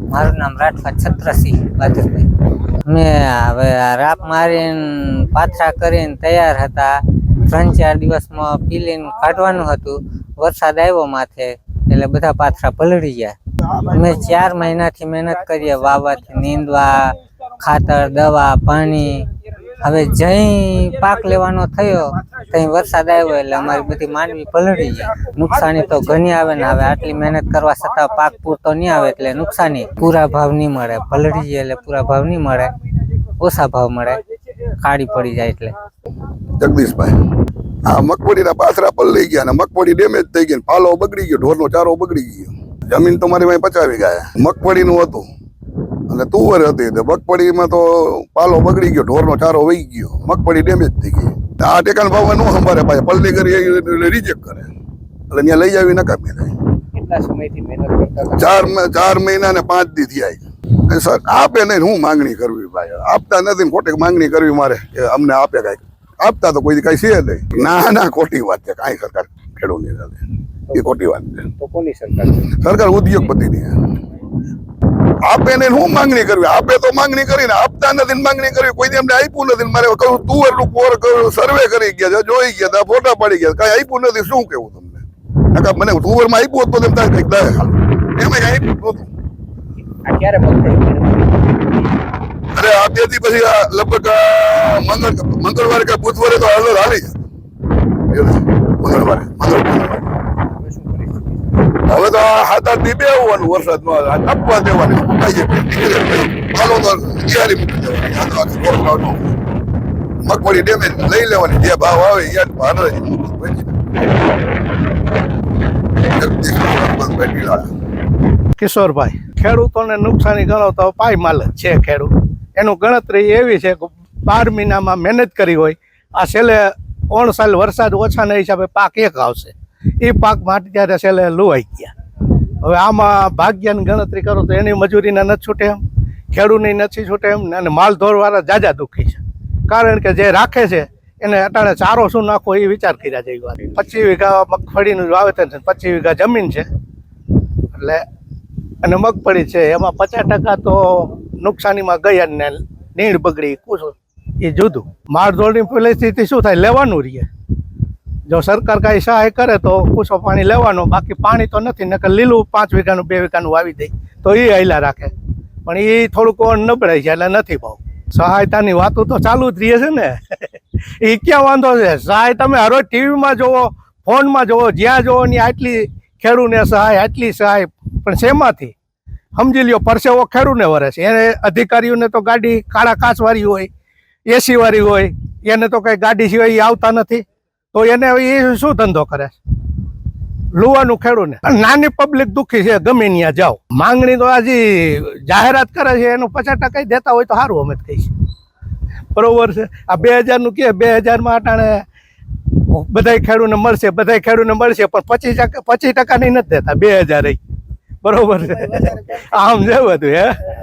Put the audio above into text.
મારું નામ રાઠવા છત્રસિંહ બાદરભાઈ અમે હવે રાપ મારીને પાથરા કરીને તૈયાર હતા. ત્રણ ચાર દિવસમાં પીલીને કાઢવાનું હતું. વરસાદ આવ્યો માથે, એટલે બધા પાથરા પલળી ગયા. અમે ચાર મહિનાથી મહેનત કરીએ, વાવવાથી નીંદવા, ખાતર, દવા, પાણી. હવે જઈ પાક લેવાનો થયો, ત્યાં વરસાદ આવ્યો એટલે અમારી બધી માંડવી પલળી જાય નુકસાની તો ઘણી આવે ને હવે આટલી મહેનત કરવા છતાં પાક પૂરતો નહીં આવે એટલે નુકસાની. પૂરા ભાવ નહીં મળે, પલળી જાય એટલે પૂરા ભાવ નહીં મળે, ઓછા ભાવ મળે, કાળી પડી જાય એટલે. જગદીશભાઈ, આ મગફળીના પાથરા પલળી ગયા અને મગફળી ડેમેજ થઈ ગઈ ને પાલો બગડી ગયો, ઢોરનો ચારો બગડી ગયો. જમીન તો મારી પાસે પચાવી ગયા. મગફળીનું હતું. અને તુવર હતી તો મગફળીમાં તો પાલો બગડી ગયો ઢોરનો ચારો વહી ગયો. મગફળી ડેમેજ થઈ ગઈ. આ ટેકાન ભાવમાં નું સંભાળે પાછા. પલળી કરી રિજેક્ટ કરે. એટલે ત્યાં લઈ આવી નકામી થાય. ચાર ચાર મહિના ને પાંચ દી થયા સર આપે નહીં હું માંગણી કરવી ભાઈ. આપતા નથી ને ખોટી માંગણી કરવી મારે કે અમને આપે કાંઈક આપતા તો કોઈ કઈ છે નહીં. ના ના ખોટી વાત છે. કાંઈ સરકાર ખેડૂતની સાથે. એ ખોટી વાત છે. સરકાર છે? સરકાર ઉદ્યોગપતિની આપે ને હું માંગણી કરવી? આપે તો માંગણી કરીને આપતા નથી માંગણી કરવી. કોઈ એમને આપ્યું નથી મારે કહું તુવરનું કોર કહ્યું સર્વે કરી ગયા જોઈ ગયા તા ફોટા પાડી ગયા કાંઈ આપ્યું નથી શું કેવું તમને? નકા મને તુવરમાં આપ્યું હતું તો તેમ તારે કંઈક દાય હાલ. એમાં આપ્યું જ અરે આ બેથી પછી આ લગભગ મંગળ મંગળવારે કે બુધવારે તો હાલો હાલી જાય મંગળવારે મંગળવારે. હવે તો હાથ આઠ દી બે આવવાનું વરસાદમાં આ ટપવા દેવાની. મગફળી ડેમેજ લઈ લેવાની, જે ભાવ આવે એ ભાર. કિશોરભાઈ, ખેડૂતોને નુકસાની ગણાવતા પાય માલ જ છે ખેડૂત. એનું ગણતરી એવી છે કે બાર મહિનામાં મહેનત કરી હોય. આ છેલ્લે ઓણ સાલ વરસાદ ઓછાના હિસાબે પાક એક આવશે. એ પાક માટે ત્યારે છેલ્લે લુવાઈ ગયા. હવે આમાં ભાગ્યની ગણતરી કરો તો એની મજૂરીને નથી છૂટે એમ, ખેડૂતની નથી છૂટે એમ અને માલ ઢોરવાળા જાજા દુઃખી છે. કારણ કે જે રાખે છે, એને અટાણે ચારો શું નાખવો એ વિચાર કર્યા છે વાત. પચીસ વીઘા મગફળીનું વાવેતર છે પચીસ વીઘા જમીન છે. એટલે અને મગફળી છે, એમાં પચાસ ટકા તો નુકસાનીમાં ગઈ અને નીણ બગડી, કુછ એ જુદું. માળધોળની પરિસ્થિતિ શું થાય? લેવાનું રહીએ જો સરકાર કાંઈ સહાય કરે તો ઓછો પાણી લેવાનું, બાકી પાણી તો નથી, નકર લીલું પાંચ વીઘાનું, બે વીઘાનું વાવી દે. તો એ હૈલા રાખે. પણ એ થોડુંક નબળાઈ છે એટલે નથી ભાવ. સહાયતાની વાતો તો ચાલુ જ રહે છે ને. એ ક્યાં વાંધો છે? સહાય તમે હરોજ ટીવીમાં જોવો, ફોનમાં જોવો, જ્યાં જોવો ને આટલી ખેડૂને સહાય, આટલી સહાય. પણ શેમાંથી? સમજી લ્યો, પરસેવો ખેડૂને વરે છે. એને અધિકારીઓને તો ગાડી, કાળા કાચવાળી હોય, એસી વાળી હોય, એને તો કઈ ગાડી સિવાય આવતા નથી. તો એને એ શું ધંધો કરે લુવાનું ખેડૂને. ને નાની પબ્લિક દુઃખી છે, ગમે ત્યાં જાઓ. માંગણી તો આજે જાહેરાત કરે છે, એનું પચાસ ટકા દેતા હોય તો સારું અમે કહીશ બરોબર છે? આ બે હજારનું કે, બે હજારમાં અટાણે બધાય ખેડૂને મળશે, બધાય ખેડૂને મળશે, પણ પચીસ ટકા પચીસ ટકા નહીં નથી દેતા, બે હજાર બરોબર છે? આમ છે બધું, હે?